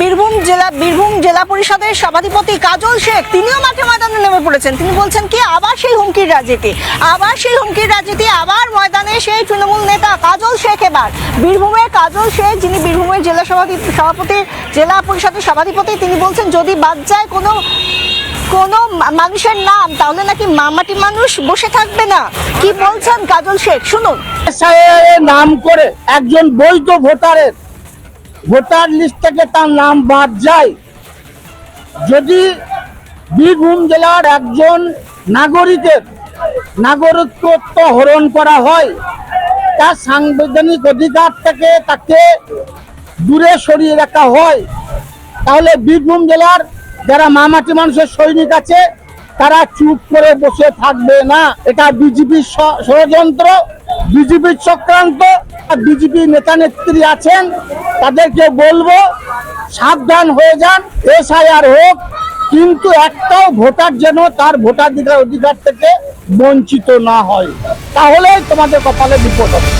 বীরভূম জেলা বীরভূম জেলা পরিষদের সভাধিপতি কাজল শেখ, তিনিও মাঠে ময়দানে নেমে পড়েছেন। তিনি বলছেন কি আবার সেই হুমকির রাজনীতি। আবার সেই হুমকির রাজনীতি আবার ময়দানে সেই তৃণমূল নেতা কাজল শেখ এবার। বীরভূমের কাজল শেখ, যিনি বীরভূমের জেলা সভাপতি সভাপতি, জেলা পরিষদের সভাধিপতি, তিনি বলছেন, যদি বাদ যায় কোনো কোনো মানুষের নাম, তাহলে নাকি মামাটি মানুষ বসে থাকবে না। কি বলছেন কাজল শেখ? শুনুন। নাম করে একজন বৈধ ভোটারের ভোটার লিস্ট থেকে তার নাম বাদ যায়। যদি বীরভূম জেলার একজন নাগরিকের নাগরিকত্ব হরণ করা হয়, তার সাংবিধানিক অধিকার থেকে তাকে দূরে সরিয়ে রাখা হয়, তাহলে বীরভূম জেলার যারা মামাটি মানুষের সৈনিক আছে, তারা চুপ করে বসে থাকবে না। এটা বিজেপির ষড়যন্ত্র। বিজেপির চক্রান্ত বিজেপি নেতা নেত্রী আছেন, তাদেরকে বলব, সাবধান হয়ে যান, এসআইআর হোক, কিন্তু একটাও ভোটার যেন তার ভোটাধিকার অধিকার থেকে বঞ্চিত না হয়। তাহলে তোমাদের কপালে বিপদ হবে।